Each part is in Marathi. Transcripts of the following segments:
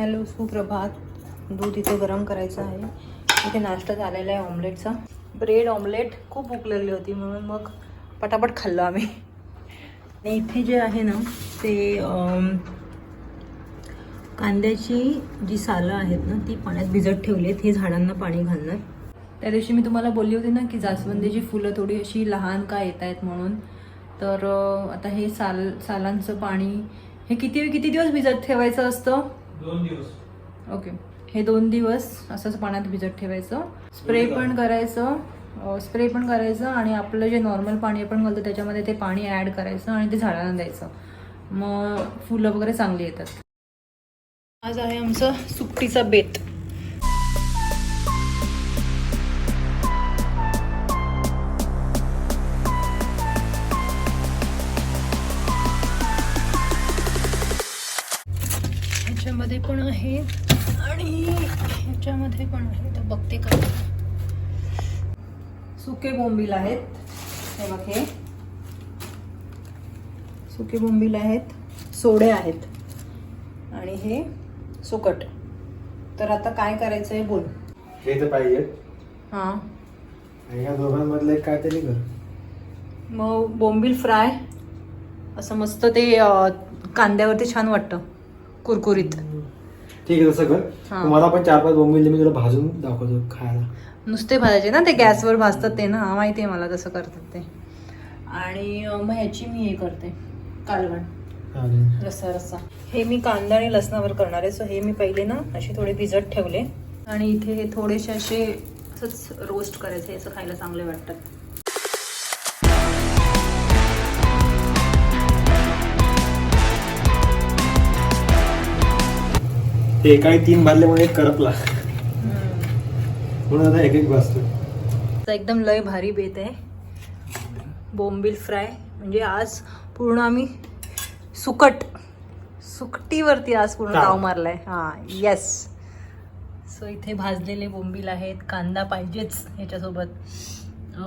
हॅलो सुप्रभात. दूध इथे गरम करायचं आहे. इथे नाश्ता झालेला आहे ऑमलेटचा. ब्रेड ऑमलेट खूप भूक लागली होती म्हणून मग पटापट खाल्लं आम्ही. आणि इथे जे आहे ना ते कांद्याची जी सालं आहेत ना ती पाण्यात भिजत ठेवलीत हे झाडांना पाणी घालणार. त्या दिवशी मी तुम्हाला बोलली होती ना की जास्वंदीची फुलं थोडी अशी लहान का येत आहेत म्हणून. तर आता हे साल सालांचं पाणी हे किती किती दिवस भिजत ठेवायचं असतं? दोन दिवस. ओके हे दोन दिवस असंच पाण्यात भिजत ठेवायचं. स्प्रे पण करायचं. स्प्रे पण करायचं आणि आपलं जे नॉर्मल पाणी आपण घालतो त्याच्यामध्ये ते पाणी ॲड करायचं आणि ते झाडांना द्यायचं. मग फुलं वगैरे चांगली येतात. आज आहे आमचं सुट्टीचा बेत. ह्याच्यामध्ये पण आहे आणि ह्याच्यामध्ये पण आहे. तर बघते का सुके बोंबील आहेत. हे बघ. हे सुके बोंबील आहेत. सोडे आहेत. आणि हे सुकट. तर आता काय करायचं आहे बोल. हे तर पाहिजे. हां. आणि ह्या दोघांमधलं एक काहीतरी कर. मग बोंबील फ्राय. असं मस्त ते कांद्यावरती छान वाटतं. कुरकुरीत. ठीक आहे तसं कर. मला पण चार पाच बोंबील मी तुला भाजून दाखवतो खायला. नुसते भाजायचे ना ते गॅसवर भाजतात ते ना. माहिती आहे मला तसं करतात ते. आणि मग ह्याची मी हे करते. कालवण. रस्सा रस्सा. हे मी कांदा आणि लसणावर करणार आहे. सो हे मी पहिले ना असे थोडे भिजत ठेवले. आणि इथे हे थोडेसे असे असंच रोस्ट करायचे असं खायला चांगले वाटतात. ते एकाही तीन भाजल्यामुळे एक करपला. म्हणून आता एक एक भाजतो एकदम लय भारी बेत आहे. बोंबील फ्राय. म्हणजे आज पूर्ण आम्ही सुकट सुकटीवरती आज पूर्ण. ताव. मारलाय. हा येस सो इथे भाजलेले बोंबील आहेत. कांदा पाहिजेच ह्याच्यासोबत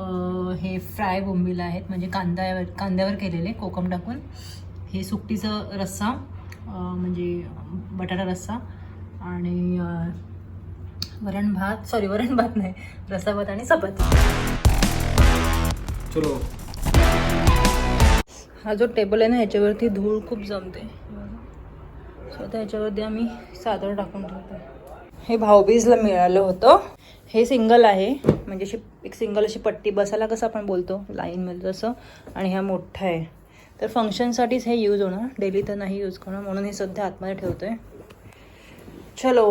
हे फ्राय बोंबील आहेत. म्हणजे कांद्यावर कांद्यावर केलेले कोकम टाकून. हे सुकटीचं रस्सा म्हणजे बटाटा रस्सा. आणि वरण भात सॉरी वरण भात नाही रस्सा भात आणि चपाती चलो. हा जो टेबल आहे ना ह्याच्यावरती धूळ खूप जमते. सो आता ह्याच्यावरती आम्ही सादर टाकून ठेवतो. हे भाऊबीजला मिळालं होतं. हे सिंगल आहे. म्हणजे अशी एक सिंगल अशी पट्टी बसायला कसं आपण बोलतो? लाईनमध्ये तसं. आणि हा मोठा आहे. तर फंक्शनसाठीच हे यूज होणार. डेली तर नाही यूज करणार म्हणून हे सध्या आतमध्ये ठेवतो आहे चलो।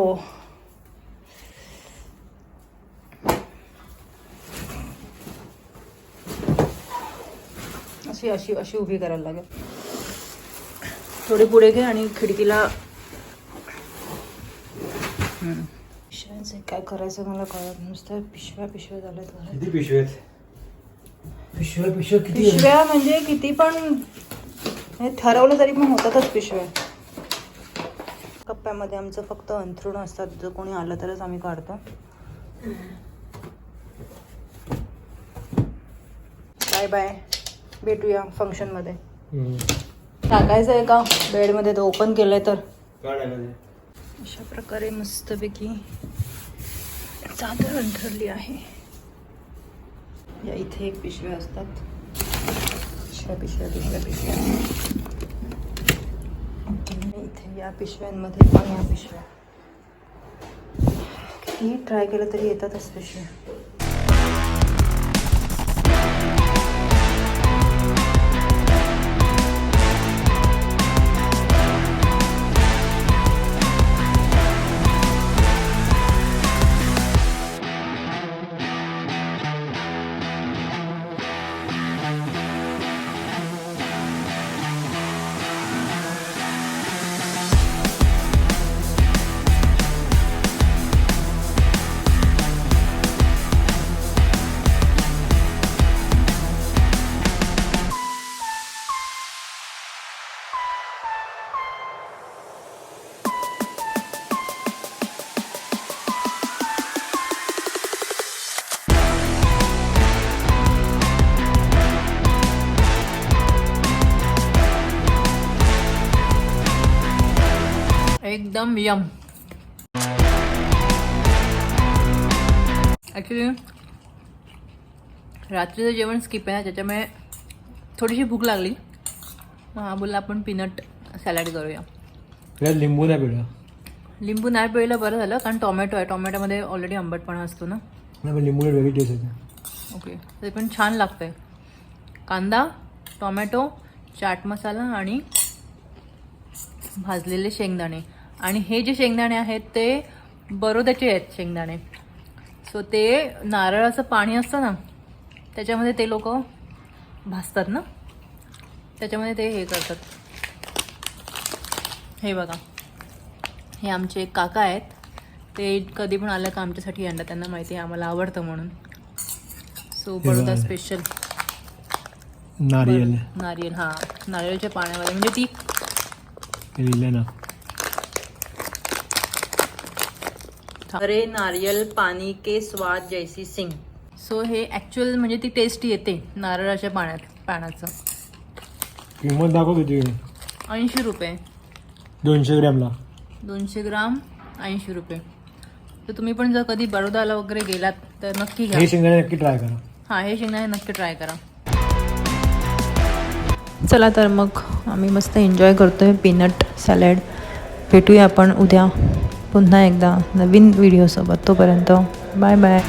अशी अशी अशी उभी करायला लागेल. थोडी पुढे घे आणि खिडकीला काय करायचं मला कळत नुसतं पिशव्या पिशव्या झाल्यात. किती पिशव्या पिशव्या किती आहेत? पिशव्या म्हणजे किती पण ठरवलं तरी पण होतातच पिशव्या. कप्प्यामध्ये आमचं फक्त अंथरुण असतात. जर कोणी आलं तरच आम्ही काढतो. Bye bye. भेटूया फंक्शनमध्ये. टाकायचं आहे का? बेडमध्ये तर ओपन केलंय तर. अशा प्रकारे मस्तपैकी चादर अंथरली आहे. या इथे एक पिशव्या असतात. पिशव्या पिशव्या पिशव्या पिशव्या. इथे या पिशव्यांमध्ये पण या पिशव्या. कितीही ट्राय केलं तरी येतातच पिशव्या. एकदम यम. ॲक्च्युली रात्रीचं जेवण स्किप आहे त्याच्यामुळे थोडीशी भूक लागली. हा बोलला आपण पीनट सॅलड करूया. लिंबू नाही पिळलं. लिंबू नाही पिळलं बरं झालं कारण टोमॅटो आहे. टोमॅटोमध्ये ऑलरेडी आंबटपणा असतो ना. नाही लिंबू वेगळी ओके ते पण छान लागतं आहे कांदा टोमॅटो चाट मसाला आणि भाजलेले शेंगदाणे. आणि हे जे शेंगदाणे आहेत ते बरोद्याचे आहेत शेंगदाणे. सो ते नारळाचं पाणी असतं ना त्याच्यामध्ये ते लोक भाजतात ना? त्याच्यामध्ये ते हे करतात. हे बघा. हे आमचे काका आहेत. ते कधी पण आलं का आमच्यासाठी आणतात त्यांना माहिती आहे आम्हाला आवडतं म्हणून. सो बडोदा. स्पेशल नारियल. नारियल हां. नारियलच्या पाण्यामध्ये. म्हणजे ती ना. अरे नारियल पाणी के स्वाद जैसी सिंग. सो हे ॲक्च्युअल म्हणजे ती टेस्ट येते नारळाच्या पाण्यात पाण्याचं किंमत दाखव किती ऐंशी रुपये. दोनशे ग्रॅमला. दोनशे ग्राम ऐंशी रुपये. तर तुम्ही पण जर कधी बडोदाला वगैरे गेलात तर नक्की घ्या. हे शेंगदाणे नक्की ट्राय करा. हां हे शेंगदाणे नक्की ट्राय करा. चला तर मग आम्ही मस्त एन्जॉय करतो आहे पीनट सॅलड भेटूया आपण उद्या. पुन्हा एकदा नवीन व्हिडिओसोबत तोपर्यंत बाय बाय